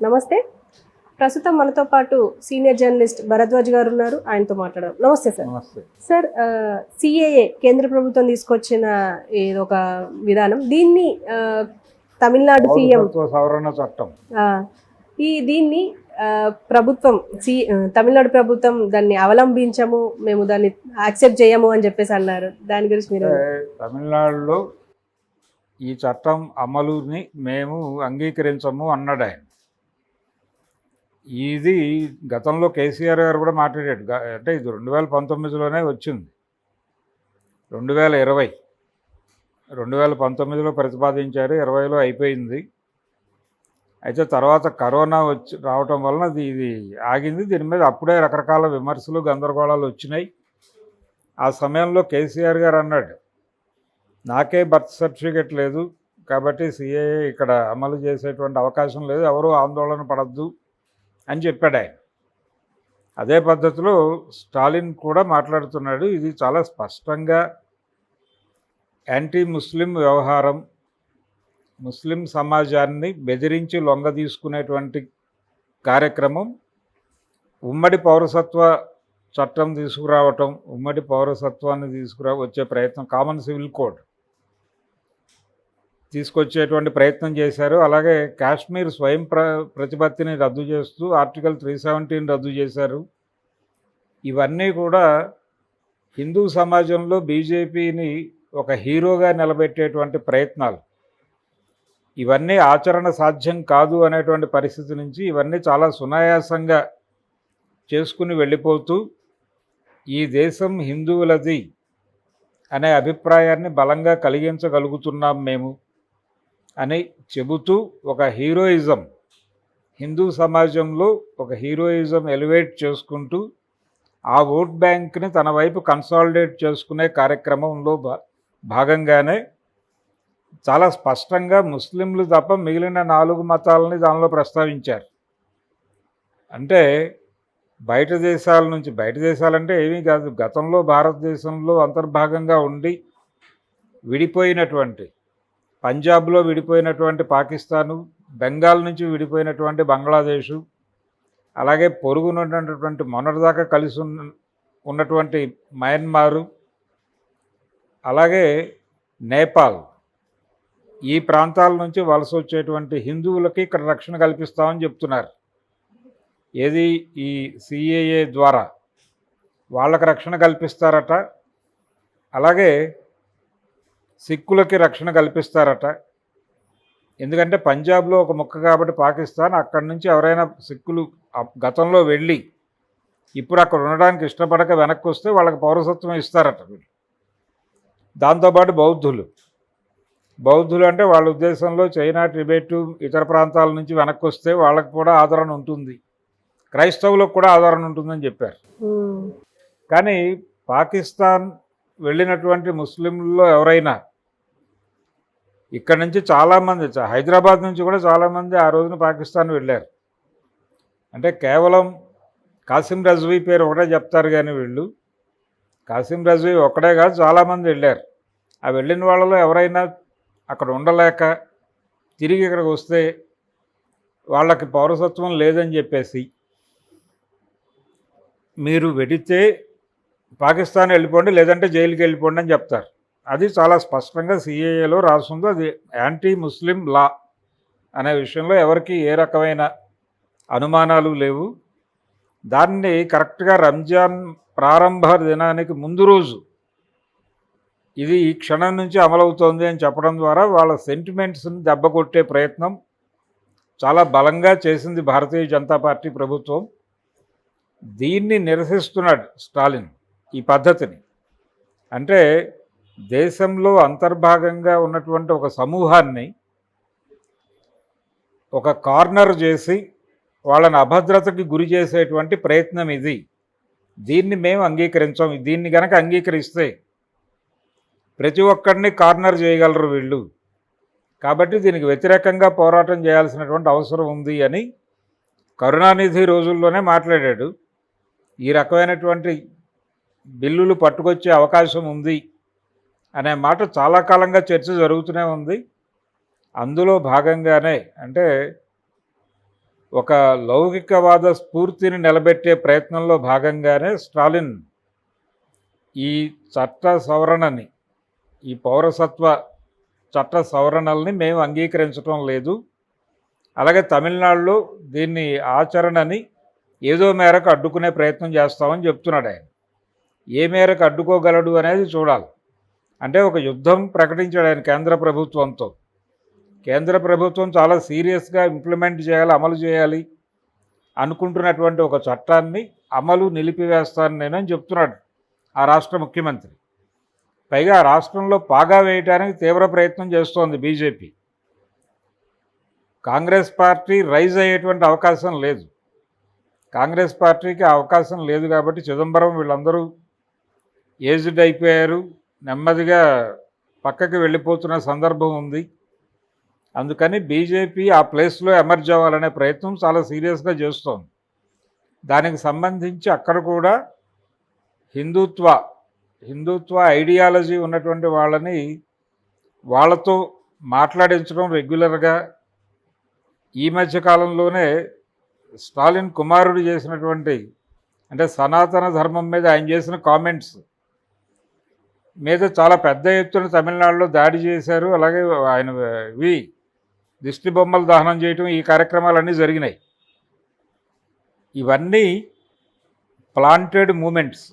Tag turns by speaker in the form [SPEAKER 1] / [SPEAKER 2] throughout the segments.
[SPEAKER 1] నమస్తే. ప్రస్తుతం మనతో పాటు సీనియర్ జర్నలిస్ట్ భరద్వాజ్ గారు ఉన్నారు. ఆయనతో మాట్లాడదాం. నమస్తే సార్. సార్ సిఏఏ కేంద్ర ప్రభుత్వం తీసుకొచ్చిన ఏదో ఒక విధానం. దీన్ని తమిళనాడు సీఎం
[SPEAKER 2] సవరణ చట్టం.
[SPEAKER 1] ఈ దీన్ని ప్రభుత్వం సి తమిళనాడు ప్రభుత్వం దాన్ని అవలంబించము మేము దాన్ని యాక్సెప్ట్ చేయము అని చెప్పేసి అన్నారు. దాని గురించి మీరు
[SPEAKER 2] తమిళనాడులో ఈ చట్టం అమలుని మేము అంగీకరించము అన్నాడు ఆయన. ఇది గతంలో కేసీఆర్ గారు కూడా మాట్లాడాడు. అంటే ఇది రెండు వేల పంతొమ్మిదిలోనే వచ్చింది. రెండు వేల ఇరవై. రెండు వేల పంతొమ్మిదిలో ప్రతిపాదించారు ఇరవైలో అయిపోయింది. అయితే తర్వాత కరోనా వచ్చి రావటం వలన అది ఇది ఆగింది. దీని మీద అప్పుడే రకరకాల విమర్శలు గందరగోళాలు వచ్చినాయి. ఆ సమయంలో కేసీఆర్ గారు అన్నాడు నాకే బర్త్ సర్టిఫికెట్ లేదు కాబట్టి సిఏఏ ఇక్కడ అమలు చేసేటువంటి అవకాశం లేదు. ఎవరూ ఆందోళన పడద్దు. అని చెప్పాడు ఆయన. అదే పద్ధతిలో స్టాలిన్ కూడా మాట్లాడుతున్నాడు. ఇది చాలా స్పష్టంగా యాంటీ ముస్లిం వ్యవహారం ముస్లిం సమాజాన్ని బెదిరించి లొంగ తీసుకునేటువంటి కార్యక్రమం ఉమ్మడి పౌరసత్వ చట్టం తీసుకురావటం ఉమ్మడి పౌరసత్వాన్ని తీసుకురా వచ్చే ప్రయత్నం కామన్ సివిల్ కోడ్ తీసుకొచ్చేటువంటి ప్రయత్నం చేశారు. అలాగే కాశ్మీర్ స్వయం ప్ర ప్రతిపత్తిని రద్దు చేస్తూ ఆర్టికల్ త్రీ సెవెంటీని రద్దు చేశారు. ఇవన్నీ కూడా హిందూ సమాజంలో బీజేపీని ఒక హీరోగా నిలబెట్టేటువంటి ప్రయత్నాలు. ఇవన్నీ ఆచరణ సాధ్యం కాదు అనేటువంటి పరిస్థితి నుంచి ఇవన్నీ చాలా సునాయాసంగా చేసుకుని వెళ్ళిపోతూ ఈ దేశం హిందువులది అనే అభిప్రాయాన్ని బలంగా కలిగించగలుగుతున్నాం మేము. అని చెబుతూ ఒక హీరోయిజం హిందూ సమాజంలో ఒక హీరోయిజం ఎలివేట్ చేసుకుంటూ ఆ ఓట్ బ్యాంక్ని తన వైపు కన్సాలిడేట్ చేసుకునే కార్యక్రమంలో భా- భాగంగానే చాలా స్పష్టంగా ముస్లింలు తప్ప మిగిలిన నాలుగు మతాలని దానిలో ప్రస్తావించారు. అంటే బయట దేశాల నుంచి బయట దేశాలంటే ఏమీ కాదు గతంలో భారతదేశంలో అంతర్భాగంగా ఉండి విడిపోయినటువంటి పంజాబ్లో విడిపోయినటువంటి పాకిస్తాను బెంగాల్ నుంచి విడిపోయినటువంటి బంగ్లాదేశు అలాగే పొరుగునున్నటువంటి మొన్నటిదాకా కలిసి ఉన్న ఉన్నటువంటి మయన్మారు అలాగే నేపాల్. ఈ ప్రాంతాల నుంచి వలస వచ్చేటువంటి హిందువులకి ఇక్కడ రక్షణ కల్పిస్తామని చెప్తున్నారు. ఏది ఈ సిఏఏ ద్వారా వాళ్ళకి రక్షణ కల్పిస్తారట. అలాగే సిక్కులకి రక్షణ కల్పిస్తారట. ఎందుకంటే పంజాబ్లో ఒక ముక్క కాబట్టి పాకిస్తాన్ అక్కడి నుంచి ఎవరైనా సిక్కులు గతంలో వెళ్ళి ఇప్పుడు అక్కడ ఉండడానికి ఇష్టపడక వెనక్కి వస్తే వాళ్ళకి పౌరసత్వం ఇస్తారట వీళ్ళు. దాంతోపాటు బౌద్ధులు. బౌద్ధులు అంటే వాళ్ళ ఉద్దేశంలో చైనా టిబెట్ ఇతర ప్రాంతాల నుంచి వెనక్కి వస్తే వాళ్ళకి కూడా ఆదరణ ఉంటుంది. క్రైస్తవులకు కూడా ఆదరణ ఉంటుందని చెప్పారు. కానీ పాకిస్తాన్ వెళ్ళినటువంటి ముస్లింల్లో ఎవరైనా ఇక్కడ నుంచి చాలామంది హైదరాబాద్ నుంచి కూడా చాలామంది ఆ రోజున పాకిస్తాన్ వెళ్ళారు. అంటే కేవలం కాసిం రజ్వీ పేరు ఒకటే చెప్తారు కానీ వీళ్ళు. కాసిం రజ్వీ ఒక్కడే కాదు చాలామంది వెళ్ళారు. ఆ వెళ్ళిన వాళ్ళలో ఎవరైనా అక్కడ ఉండలేక తిరిగి ఇక్కడికి వస్తే వాళ్ళకి పౌరసత్వం లేదని చెప్పేసి మీరు వెడితే పాకిస్తాన్ వెళ్ళిపోండి లేదంటే జైలుకి వెళ్ళిపోండి అని చెప్తారు. అది చాలా స్పష్టంగా సిఏఏలో రాస్తుంది. అది యాంటీ ముస్లిం లా అనే విషయంలో ఎవరికి ఏ రకమైన అనుమానాలు లేవు. దాన్ని కరెక్ట్గా రంజాన్ ప్రారంభ దినానికి ముందు రోజు ఇది ఈ క్షణం నుంచి అమలవుతోంది అని చెప్పడం ద్వారా వాళ్ళ సెంటిమెంట్స్ని దెబ్బకొట్టే ప్రయత్నం చాలా బలంగా చేసింది భారతీయ జనతా పార్టీ ప్రభుత్వం. దీన్ని నిరసిస్తున్నాడు స్టాలిన్ ఈ పద్ధతిని. అంటే దేశంలో అంతర్భాగంగా ఉన్నటువంటి ఒక సమూహాన్ని ఒక కార్నర్ చేసి వాళ్ళని అభద్రతకి గురి చేసేటువంటి ప్రయత్నం ఇది. దీన్ని మేము అంగీకరించాం. దీన్ని గనక అంగీకరిస్తే ప్రతి ఒక్కరిని కార్నర్ చేయగలరు వీళ్ళు. కాబట్టి దీనికి వ్యతిరేకంగా పోరాటం చేయాల్సినటువంటి అవసరం ఉంది అని కరుణానిధి రోజుల్లోనే మాట్లాడాడు. ఈ రకమైనటువంటి బిల్లులు పట్టుకొచ్చే అవకాశం ఉంది. అనే మాట చాలా కాలంగా చర్చ జరుగుతూనే ఉంది. అందులో భాగంగానే అంటే ఒక లౌకికవాద స్ఫూర్తిని నిలబెట్టే ప్రయత్నంలో భాగంగానే స్టాలిన్ ఈ చట్ట సవరణని ఈ పౌరసత్వ చట్ట సవరణల్ని మేము అంగీకరించడం లేదు. అలాగే తమిళనాడులో దీన్ని ఆచరణని ఏదో మేరకు అడ్డుకునే ప్రయత్నం చేస్తామని చెప్తున్నాడు ఆయన. ఏ మేరకు అడ్డుకోగలడు అనేది చూడాలి. అంటే ఒక యుద్ధం ప్రకటించాడు ఆయన కేంద్ర ప్రభుత్వంతో. కేంద్ర ప్రభుత్వం చాలా సీరియస్గా ఇంప్లిమెంట్ చేయాలి అమలు చేయాలి అనుకుంటున్నటువంటి ఒక చట్టాన్ని అమలు నిలిపివేస్తాను నేను అని చెప్తున్నాడు ఆ రాష్ట్ర ముఖ్యమంత్రి. పైగా ఆ రాష్ట్రంలో పాగా వేయటానికి తీవ్ర ప్రయత్నం చేస్తోంది బీజేపీ. కాంగ్రెస్ పార్టీ రైజ్ అయ్యేటువంటి అవకాశం లేదు. కాంగ్రెస్ పార్టీకి అవకాశం లేదు కాబట్టి చిదంబరం వీళ్ళందరూ ఏజ్డ్ అయిపోయారు. నెమ్మదిగా పక్కకి వెళ్ళిపోతున్న సందర్భం ఉంది. అందుకని బీజేపీ ఆ ప్లేస్లో ఎమర్జ్ అవ్వాలనే ప్రయత్నం చాలా సీరియస్గా చేస్తోంది. దానికి సంబంధించి అక్కడ కూడా హిందుత్వ హిందుత్వ ఐడియాలజీ ఉన్నటువంటి వాళ్ళని వాళ్ళతో మాట్లాడించడం రెగ్యులర్గా ఈ మధ్య కాలంలోనే స్టాలిన్ కుమారుడు చేసినటువంటి అంటే సనాతన ధర్మం మీద ఆయన చేసిన కామెంట్స్ మీద చాలా పెద్ద ఎత్తున తమిళనాడులో దాడి చేశారు. అలాగే ఆయన వి. దిష్టి బొమ్మలు దహనం చేయటం ఈ కార్యక్రమాలన్నీ జరిగినాయి. ఇవన్నీ planted moments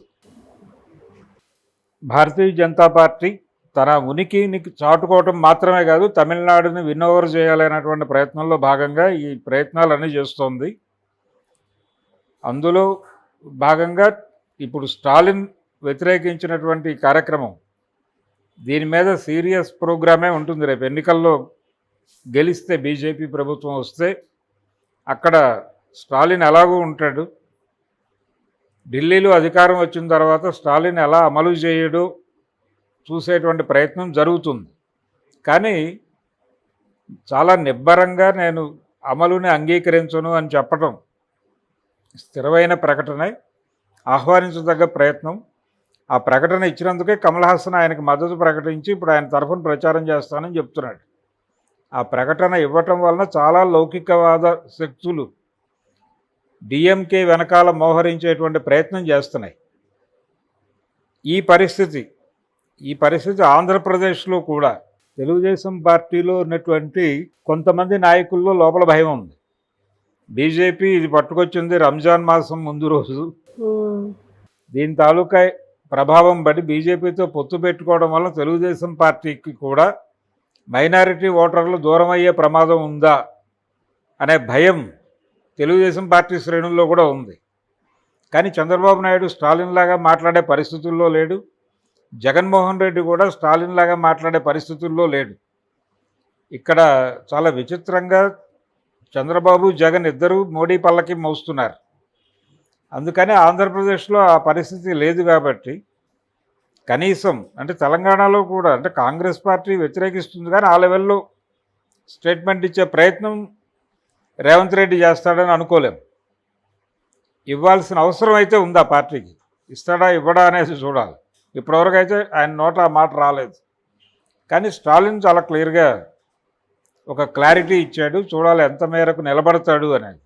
[SPEAKER 2] Bharatiya Janata party తన ఉనికిని చాటుకోవటం మాత్రమే కాదు తమిళనాడుని విన్నోవర్ చేయాలనేటువంటి ప్రయత్నంలో భాగంగా ఈ ప్రయత్నాలన్నీ చేస్తోంది. అందులో భాగంగా ఇప్పుడు స్టాలిన్ వ్యతిరేకించినటువంటి కార్యక్రమం. దీని మీద సీరియస్ ప్రోగ్రామే ఉంటుంది. రేపు ఎన్నికల్లో గెలిస్తే బీజేపీ ప్రభుత్వం వస్తే అక్కడ స్టాలిన్ ఎలాగూ ఉంటాడు. ఢిల్లీలో అధికారం వచ్చిన తర్వాత స్టాలిన్ ఎలా అమలు చేయడు చూసేటువంటి ప్రయత్నం జరుగుతుంది. కానీ చాలా నిబ్బరంగా నేను అమలుని అంగీకరించను అని చెప్పడం స్థిరమైన ప్రకటనే ఆహ్వానించదగ్గ ప్రయత్నం. ఆ ప్రకటన ఇచ్చినందుకే కమల్ హాసన్ ఆయనకు మద్దతు ప్రకటించి ఇప్పుడు ఆయన తరఫున ప్రచారం చేస్తానని చెప్తున్నాడు. ఆ ప్రకటన ఇవ్వటం వలన చాలా లౌకికవాద శక్తులు డిఎంకే వెనకాల మోహరించేటువంటి ప్రయత్నం చేస్తున్నాయి. ఈ పరిస్థితి ఈ పరిస్థితి ఆంధ్రప్రదేశ్లో కూడా తెలుగుదేశం పార్టీలో ఉన్నటువంటి కొంతమంది నాయకుల్లో లోపల భయం ఉంది. బీజేపీ ఇది పట్టుకొచ్చింది రంజాన్ మాసం ముందు రోజు. దీని తాలూకా ప్రభావం బట్టి బీజేపీతో పొత్తు పెట్టుకోవడం వల్ల తెలుగుదేశం పార్టీకి కూడా మైనారిటీ ఓటర్లు దూరం అయ్యే ప్రమాదం ఉందా అనే భయం తెలుగుదేశం పార్టీ శ్రేణుల్లో కూడా ఉంది. కానీ చంద్రబాబు నాయుడు స్టాలిన్ లాగా మాట్లాడే పరిస్థితుల్లో లేడు. జగన్మోహన్ రెడ్డి కూడా స్టాలిన్ లాగా మాట్లాడే పరిస్థితుల్లో లేడు. ఇక్కడ చాలా విచిత్రంగా చంద్రబాబు జగన్ ఇద్దరూ మోడీ పల్లకి మోస్తున్నారు. అందుకని ఆంధ్రప్రదేశ్లో ఆ పరిస్థితి లేదు కాబట్టి కనీసం అంటే తెలంగాణలో కూడా అంటే కాంగ్రెస్ పార్టీ వ్యతిరేకిస్తుంది కానీ ఆ లెవెల్లో స్టేట్మెంట్ ఇచ్చే ప్రయత్నం రేవంత్ రెడ్డి చేస్తాడని అనుకోలేం. ఇవ్వాల్సిన అవసరం అయితే ఉంది ఆ పార్టీకి. ఇస్తాడా ఇవ్వడా అనేసి చూడాలి. ఇప్పటివరకు అయితే ఆయన నోట ఆ మాట రాలేదు. కానీ స్టాలిన్ చాలా క్లియర్గా ఒక క్లారిటీ ఇచ్చాడు చూడాలి ఎంత మేరకు నిలబడతాడు అనేది.